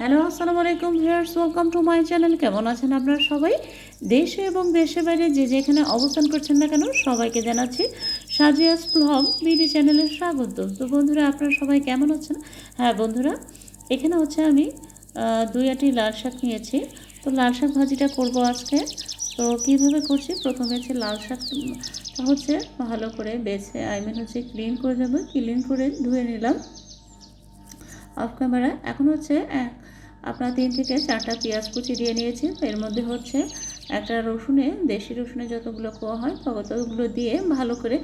Hello, আসসালামু আলাইকুম viewers welcome to my channel কেমন আছেন আপনারা সবাই? দেশে এবং দেশের বাইরে যে যেখানে অবস্থান করছেন না কেন, সবাইকে জানাচ্ছি সাজিয়াস ব্লগ বিডি চ্যানেলে স্বাগত। তো বন্ধুরা, আপনারা সবাই কেমন আছেন? হ্যাঁ বন্ধুরা, এখানে হচ্ছে আমি দুই আটি লাল শাক নিয়েছি। তো লাল শাক ভাজিটা করব আজকে। তো কীভাবে করছি? প্রথমে হচ্ছে লাল শাকটা হচ্ছে ভালো করে বেছে আই মিন হচ্ছে ক্লিন করে দেবো ক্লিন করে ধুয়ে নিলাম অফ ক্যামেরা এখন হচ্ছে এক আপনার তিন থেকে চারটা পেঁয়াজ কুচি দিয়ে নিয়েছি এর মধ্যে হচ্ছে একটা রসুনে দেশি রসুনে যতগুলো কোয়া হয় ততগুলো দিয়ে ভালো করে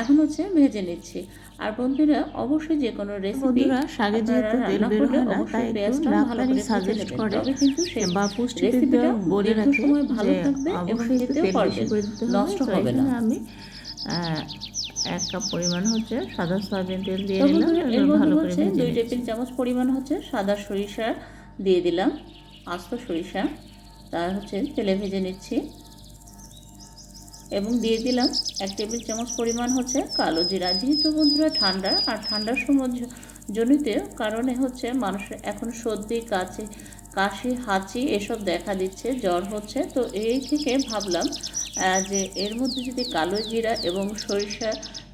এখন হচ্ছে ভেজে নিচ্ছি। আর বন্ধুরা অবশ্যই যে কোনো রেসিপি শাকে যেহেতু তেল বের হয় না, তাই একটু ডাক্তারি নেবেন। করে কিন্তু বা পুষ্টিবিদরা বলে রাখে যে অবশ্যই তেল বেশি করে দিতে নষ্ট হবে না। আমি আহ, এক কাপ পরিমাণ হচ্ছে সাদা সয়াবিন তেল দিয়ে নিলাম ভালো করে দুই। টেবিল চামচ পরিমাণ হচ্ছে সাদা সরিষা দিয়ে দিলাম আস্ত সরিষা। তার হচ্ছে তেলে ভেজে নিচ্ছি। এবং দিয়ে দিলাম এক টেবিল চামচ পরিমাণ হচ্ছে কালো জিরা। যেহেতু বন্ধুরা ঠান্ডা, আর ঠান্ডার সময় জনিত কারণে হচ্ছে মানুষের এখন সর্দি, কাশি কাশি, হাঁচি এসব দেখা দিচ্ছে, জ্বর হচ্ছে। তো এই থেকে ভাবলাম যে এর মধ্যে যদি কালো জিরা এবং সরিষা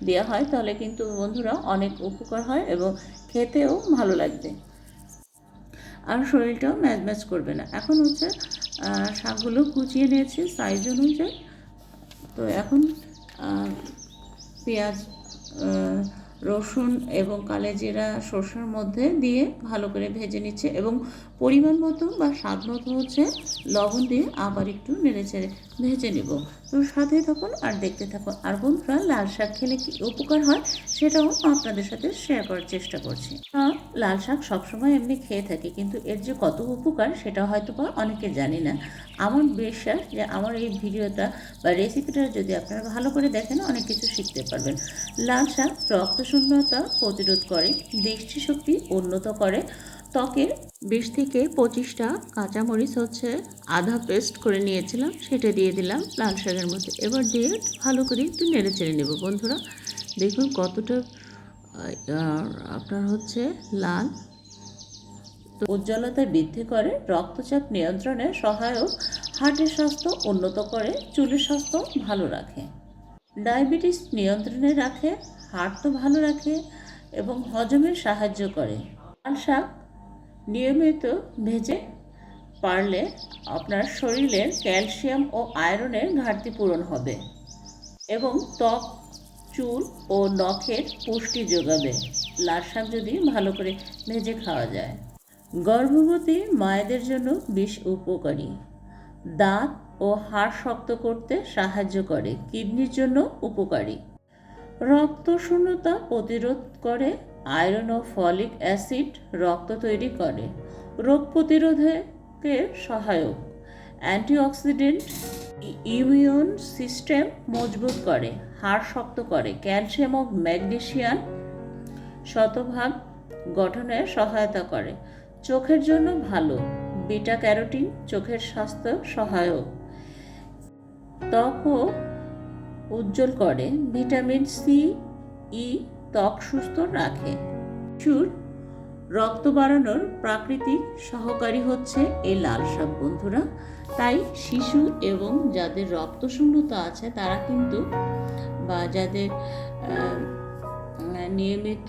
দেওয়া হয়, তাহলে কিন্তু বন্ধুরা অনেক উপকার হয় এবং খেতেও ভালো লাগবে। আর শরীরটাও ম্যাচ ম্যাচ করবে না। এখন হচ্ছে শাকগুলো কুচিয়ে নিয়েছি সাইজ অনুযায়ী। তো এখন পেঁয়াজ রসুন এবং কালেজিরা সর্ষের মধ্যে দিয়ে ভালো করে ভেজে নিচ্ছে এবং পরিমাণ মতো বা স্বাদ মতো হচ্ছে লবণ দিয়ে আবার একটু নেড়ে চেড়ে ভেজে নেব। তো সাথে থাকুন আর দেখতে থাকুন। আর বন্ধুরা, লাল শাক খেলে কী উপকার হয় সেটাও আপনাদের সাথে শেয়ার করার চেষ্টা করছি। লাল শাক সবসময় এমনি খেয়ে থাকি, কিন্তু এর যে কত উপকার সেটা হয়তো বা অনেকে জানি না। আমার বিশ্বাস যে আমার এই ভিডিওটা বা রেসিপিটা যদি আপনারা ভালো করে দেখেন, অনেক কিছু শিখতে পারবেন। লাল শাক রক্তশূন্যতা প্রতিরোধ করে, দৃষ্টিশক্তি উন্নত করে ত্বকের বিশ থেকে পঁচিশটা কাঁচামরিচ হচ্ছে আধা পেস্ট করে নিয়েছিলাম, সেটা দিয়ে দিলাম লাল শাকের মধ্যে। এবার দিয়ে ভালো করে একটু নেড়ে চেড়ে নেব বন্ধুরা। দেখুন কতটা আপনার হচ্ছে লাল। উজ্জ্বলতা বৃদ্ধি করে, রক্তচাপ নিয়ন্ত্রণে সহায়ক, হার্টের স্বাস্থ্য উন্নত করে, চুলের স্বাস্থ্য ভালো রাখে। ডায়াবেটিস নিয়ন্ত্রণে রাখে হার্ট তো ভালো রাখে এবং হজমে সাহায্য করে। লাল শাক নিয়মিত ভেজে পারলে আপনার শরীরের ক্যালসিয়াম ও আয়রনের ঘাটতি পূরণ হবে এবং ত্বক, চুল ও নখের পুষ্টি যোগাবে। লাল শাক যদি ভালো করে ভেজে খাওয়া যায়। গর্ভবতী মায়েদের জন্য বেশ উপকারী। দাঁত ও হাড় শক্ত করতে সাহায্য করে, কিডনির জন্য উপকারী। রক্ত শূন্যতা প্রতিরোধ করে আয়রন ও ফলিক অ্যাসিড রক্ত তৈরি করে। রোগ প্রতিরোধে সহায়ক। অ্যান্টিঅক্সিডেন্ট ইমিউন সিস্টেম মজবুত করে, হাড় শক্ত করে, ক্যালসিয়াম ও ম্যাগনেশিয়াম শতভাগ গঠনে সহায়তা করে। চোখের জন্য ভালো বিটা ক্যারোটিন চোখের স্বাস্থ্য সহায়ক। ত্বকও উজ্জ্বল করে, ভিটামিন সি, ই ত্বক সুস্থ রাখে। চুর রক্ত বাড়ানোর প্রাকৃতিক সহকারী হচ্ছে এই লাল শাক বন্ধুরা। তাই শিশু এবং যাদের রক্তশূন্যতা আছে, তারা কিন্তু বা যাদের নিয়মিত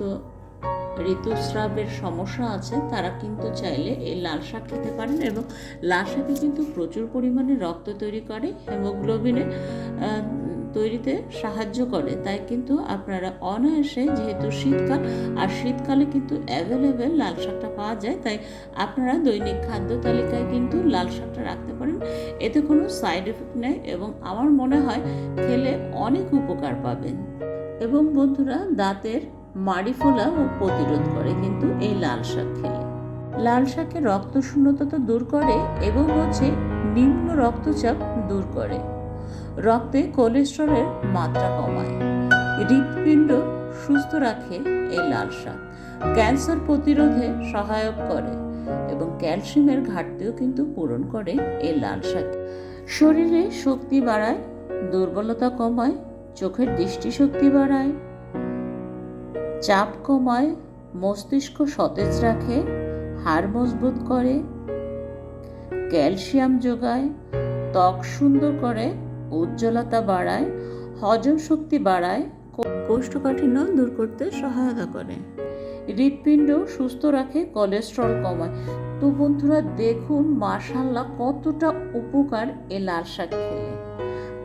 ঋতুস্রাবের সমস্যা আছে, তারা কিন্তু চাইলে এই লাল শাক খেতে পারেন এবং লাল শাকে কিন্তু প্রচুর পরিমাণে রক্ত তৈরি করে, হেমোগ্লোবিনে তৈরিতে সাহায্য করে। তাই কিন্তু আপনারা অনায়াসে যেহেতু শীতকাল, আর শীতকালে কিন্তু অ্যাভেলেবেল লাল শাকটা পাওয়া যায়, তাই আপনারা দৈনিক খাদ্য তালিকায় কিন্তু লাল শাকটা রাখতে পারেন। এতে কোনো সাইড এফেক্ট নেই এবং আমার মনে হয় খেলে অনেক উপকার পাবেন। এবং বন্ধুরা, দাঁতের মাড়ি ফোলা ও প্রতিরোধ করে কিন্তু এই লাল শাক খেলে। লাল শাকের রক্ত শূন্যতা তো দূর করে এবং হচ্ছে নিম্ন রক্তচাপ দূর করে। রক্তে কোলেস্টেরলের মাত্রা কমায়। হৃৎপিণ্ড সুস্থ রাখে এই লাল শাক। ক্যান্সার প্রতিরোধে সহায়ক করে এবং ক্যালসিয়ামের ঘাটতিও কিন্তু পূরণ করে এই লাল শাক। শরীরে শক্তি বাড়ায়, দুর্বলতা কমায়, চোখের দৃষ্টিশক্তি বাড়ায়, চাপ কমায়, মস্তিষ্ক সতেজ রাখে, হাড় মজবুত করে, ক্যালসিয়াম যোগায়, ত্বক সুন্দর করে উজ্জ্বলতা বাড়ায়, হজম শক্তি বাড়ায়, কোষ্ঠকাঠিন্য দূর করতে সহায়তা করে। হৃৎপিণ্ড সুস্থ রাখে, কোলেস্ট্রল কমায়। তো বন্ধুরা, দেখুন মাশাল্লাহ কতটা উপকার এ লাল শাক খেলে।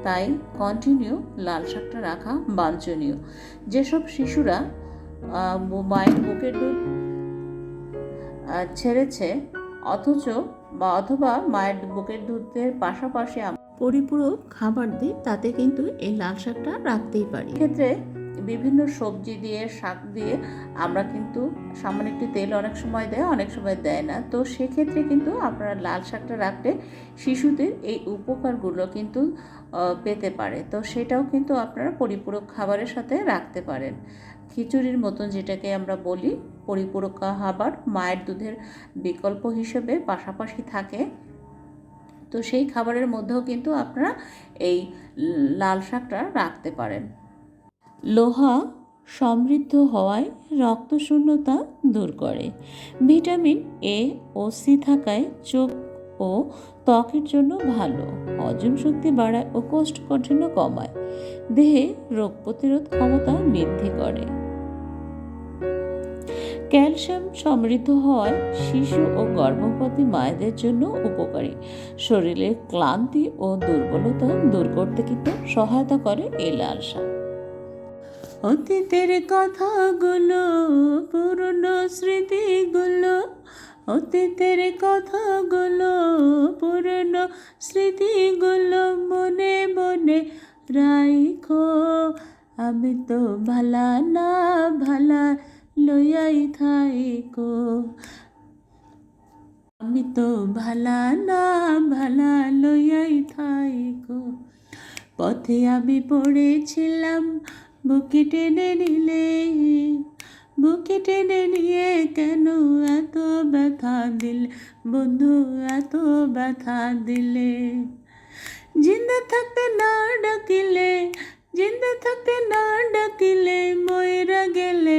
তাই কন্টিনিউ লাল শাকটা রাখা বাঞ্ছনীয়। যেসব শিশুরা মায়ের বুকের দুধ ছেড়েছে, অথচ বা, অথবা মায়ের বুকের দুধের পাশাপাশি পরিপূরক খাবার দিই, তাতে কিন্তু এই লাল শাকটা রাখতেই পারি। ক্ষেত্রে বিভিন্ন সবজি দিয়ে, শাক দিয়ে আমরা কিন্তু সামান্য একটু তেল অনেক সময় দেয়, অনেক সময় দেয় না। তো সেক্ষেত্রে কিন্তু আপনারা লাল শাকটা রাখলে শিশুদের এই উপকারগুলো কিন্তু পেতে পারে। তো সেটাও কিন্তু আপনারা পরিপূরক খাবারের সাথে রাখতে পারেন। খিচুড়ির মতন যেটাকে আমরা বলি, পরিপূরক খাবার মায়ের দুধের বিকল্প হিসেবে পাশাপাশি থাকে। তো সেই খাবারের মধ্যেও কিন্তু আপনারা এই লাল শাকটা রাখতে পারেন। লোহা সমৃদ্ধ হওয়ায় রক্তশূন্যতা দূর করে। ভিটামিন এ ও সি থাকায় চোখ ও ত্বকের জন্য ভালো, হজম শক্তি বাড়ায় ও কোষ্ঠকাঠিন্য কমায়। দেহে রোগ প্রতিরোধ ক্ষমতা বৃদ্ধি করে। ক্যালসিয়াম সমৃদ্ধ হওয়ায় শিশু ও গর্ভবতী মায়েদের জন্য উপকারী। শরীরের ক্লান্তি ও দুর্বলতা দূর করতে কিন্তু সহায়তা করে এই লাল শাক। অতীতের কথাগুলো, পুরনো স্মৃতিগুলো, অতীতের কথাগুলো, পুরনো স্মৃতিগুলো মনে মনে রাইখো। আমি তো ভালা না ভালা লইয়াই থাইকো। আমি তো ভালা না, ভালা লইয়াই থাইকো। পথে আমি পড়েছিলাম, বুকে টেনে নিলে। বুকে টেনে নিয়ে কেন এত ব্যথা দিল? বন্ধু, এত ব্যথা দিলে। জিন্দা থাকতে না ডাকিলে, জিন্দা থাকতে না ডাকিলে ময়রা গেলে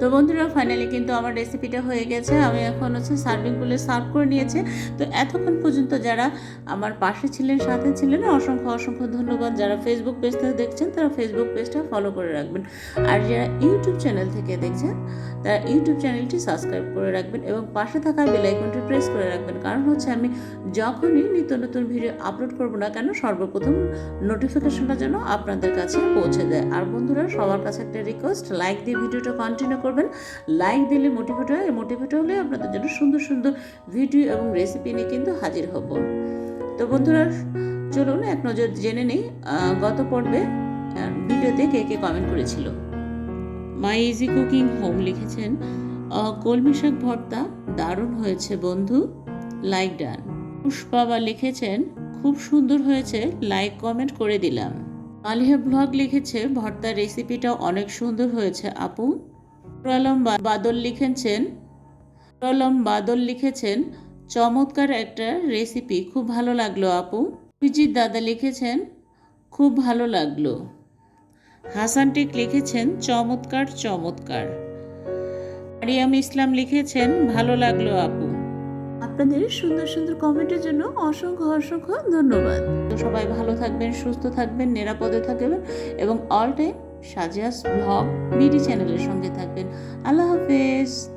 তো বন্ধুরা ফাইনালি কিন্তু আমার রেসিপিটা হয়ে গেছে। আমি এখন হচ্ছে সার্ভিং বলে সার্ভ করে নিয়েছে। তো এতক্ষণ পর্যন্ত যারা আমার পাশে ছিলেন, সাথে ছিলেন, অসংখ্য অসংখ্য ধন্যবাদ। যারা ফেসবুক পেজ থেকে দেখছেন, তারা ফেসবুক পেজটা ফলো করে রাখবেন। আর যারা ইউটিউব চ্যানেল থেকে দেখছেন, তারা ইউটিউব চ্যানেলটি সাবস্ক্রাইব করে রাখবেন এবং পাশে থাকা বেল আইকনটি প্রেস করে রাখবেন। কারণ হচ্ছে আমি যখনই নিত্য নতুন ভিডিও আপলোড করব না কেন, সর্বপ্রথম নোটিফিকেশনটা যেন আপনাদের কাছে পৌঁছে দেয় আর বন্ধুরা, সবার কাছে একটা রিকোয়েস্ট লাইক দিয়ে ভিডিওটা কন্টিনিউ করবেন লাইক দিলে মোটিভেট হয় মোটিভেট হলে আপনাদের জন্য সুন্দর সুন্দর ভিডিও এবং রেসিপি নিয়ে কিন্তু হাজির হব। তো বন্ধুরা, চলুন এক নজর জেনে নেই গত পর্বে ভিডিওতে কে কে কমেন্ট করেছিল। মাই ইজি কুকিং হোম লিখেছেন কলমি শাক ভর্তা দারুণ হয়েছে বন্ধু লাইক ডান পুষ্পাবা লিখেছেন, খুব সুন্দর হয়েছে লাইক কমেন্ট করে দিলাম। আলিহা ব্লগ লিখেছে, ভর্তার রেসিপিটা অনেক সুন্দর হয়েছে, আপু। আলম বাদল লিখেছেন আলম বাদল লিখেছেন চমৎকার একটা রেসিপি খুব ভালো লাগল আপু। অভিজিৎ দাদা লিখেছেন খুব ভালো লাগল। হাসান টেক লিখেছেন চমৎকার চমৎকার। মারিয়াম ইসলাম লিখেছেন ভালো লাগল আপু। আপনাদের সুন্দর সুন্দর কমেন্টের জন্য অসংখ্য অসংখ্য ধন্যবাদ। তো সবাই ভালো থাকবেন সুস্থ থাকবেন নিরাপদে থাকবেন এবং all time Sajias blog BD চ্যানেলের সঙ্গে থাকবেন। আল্লাহ হাফেজ।